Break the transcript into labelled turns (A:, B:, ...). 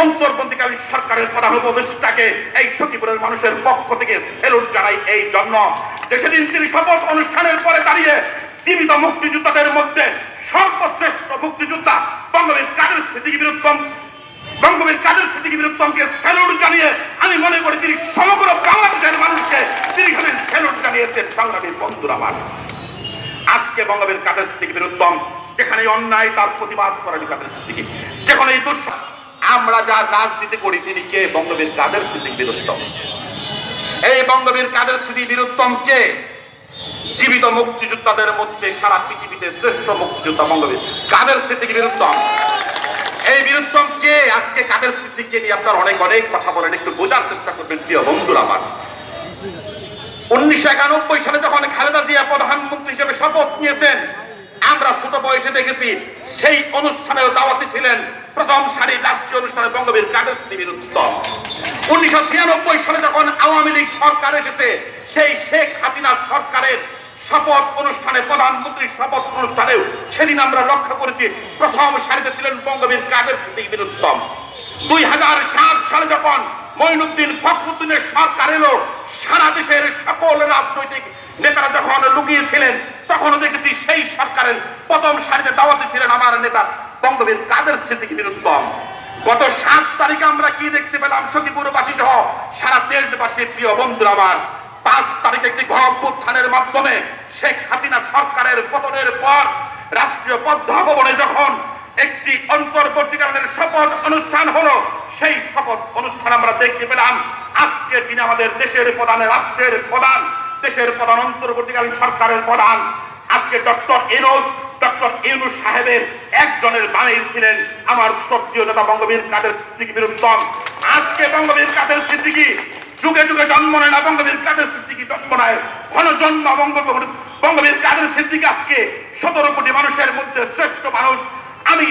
A: অন্তর্বর্তীকালীন সরকারের প্রধান উপদেষ্টাকে এই সখীপুরের মানুষের পক্ষ থেকে ফেরত জানাই এই জন্য। যে সেদিন তিনি শপথ অনুষ্ঠানের পরে দাঁড়িয়ে জীবিত মুক্তিযোদ্ধাদের মধ্যে সর্বশ্রেষ্ঠ মুক্তিযোদ্ধা বঙ্গবীর কাদের স্মৃতিকে বিরুদ্ধম বঙ্গবীর কাদের স্মৃতিকে বিরুদ্ধমকে স্যালুট জানিয়ে, আমি মনে করি তিনি সমগ্র বাংলাদেশের মানুষকে তিনি এখানে স্যালুট জানিয়েছেন সংগ্রামীর বন্ধুরা আমার। আজকে বঙ্গবীর কাদের স্মৃতিকে বিরুদ্ধম যেখানে অন্যায় তার প্রতিবাদ করেনি কাদের স্মৃতিকে, যেখানে এই দুঃস আমরা যা রাজনীতি করি, তিনি কে? বঙ্গবীর কাদের স্মৃতির বিরুদ্ধম এই বঙ্গবীর কাদের স্মৃতি বিরুদ্ধম কে? জীবিত মুক্তিযোদ্ধাদের মধ্যে সারা পৃথিবীতে শ্রেষ্ঠ মুক্তিযোদ্ধা বঙ্গবীর। কাদের স্মৃতিকে বিরুদ্ধম এই বিরুদ্ধম কে? আজকে কাদের স্মৃতিকে নিয়ে আপনার অনেক অনেক কথা বলেন, একটু বোঝার চেষ্টা করবেন প্রিয় বন্ধুরা আমার। উনিশশো একানব্বই সালে যখন খালেদা জিয়া প্রধানমন্ত্রী হিসেবে শপথ নিয়েছেন, আমরা ছোট বয়সে দেখেছি, সেই অনুষ্ঠানেও দাওয়াতি ছিলেন প্রথম সারির রাষ্ট্রীয় অনুষ্ঠানে বঙ্গবীর কাদের স্মৃতি বিরুদ্ধ উনিশশো ছিয়ানব্বই সালে যখন আওয়ামী লীগ সরকার এসেছে, সেই শেখ হাসিনার সরকারের শপথ অনুষ্ঠানে প্রধানমন্ত্রীর শপথ অনুষ্ঠানেও সেদিন আমরা লক্ষ্য করেছি, প্রথম সারিতে ছিলেন বঙ্গবীর কাদের স্মৃতি বিরুদ্ধ দুই হাজার সাত সালে যখন মঈনুদ্দিন ফখরুদ্দিনের সরকার এলো, সারা দেশের সকল রাজনৈতিক নেতারা যখন লুকিয়েছিলেন তখনও দেখেছি সেই সরকারের প্রথম সারিতে দাওয়াতে ছিলেন আমার নেতা বঙ্গবীর কাদের স্মৃতিকে বিরুদ্ধ গত সাত তারিখে আমরা কি দেখতে পেলাম? সখীপুরবাসী সহ সারা দেশবাসী প্রিয় বন্ধুরা আমার, পাঁচ তারিখে একটি গণঅভ্যুত্থানের মাধ্যমে শেখ হাসিনা সরকারের পতনের পর রাষ্ট্রীয় পদ্মা ভবনে যখন একটি অন্তর্বর্তীকালীন শপথ অনুষ্ঠান হলো, সেই শপথ অনুষ্ঠান আমরা দেখতে পেলাম। আজকে তিনি আমাদের দেশের প্রধান, রাষ্ট্রের প্রধান, দেশের প্রধান অন্তর্বর্তীকালীন সরকারের প্রধান। আজকে ডক্টর এনোজ ডক্টর ইউনুস সাহেবের একজনের বানিয়েছিলেন আমার শ্রদ্ধীয় নেতা বঙ্গবীর কাদের সিদ্দিকি বিরুদ্ধ আজকে বঙ্গবীর কাদের সিদ্দিকি? যুগে যুগে জন্ম নেয় না বঙ্গবীর কাদের সিদ্দিকি, জন্ম নেয় ঘন জন্ম বঙ্গ বঙ্গবীর কাদের সিদ্দিকি আজকে সতেরো কোটি মানুষের মধ্যে শ্রেষ্ঠ মানুষ। আমি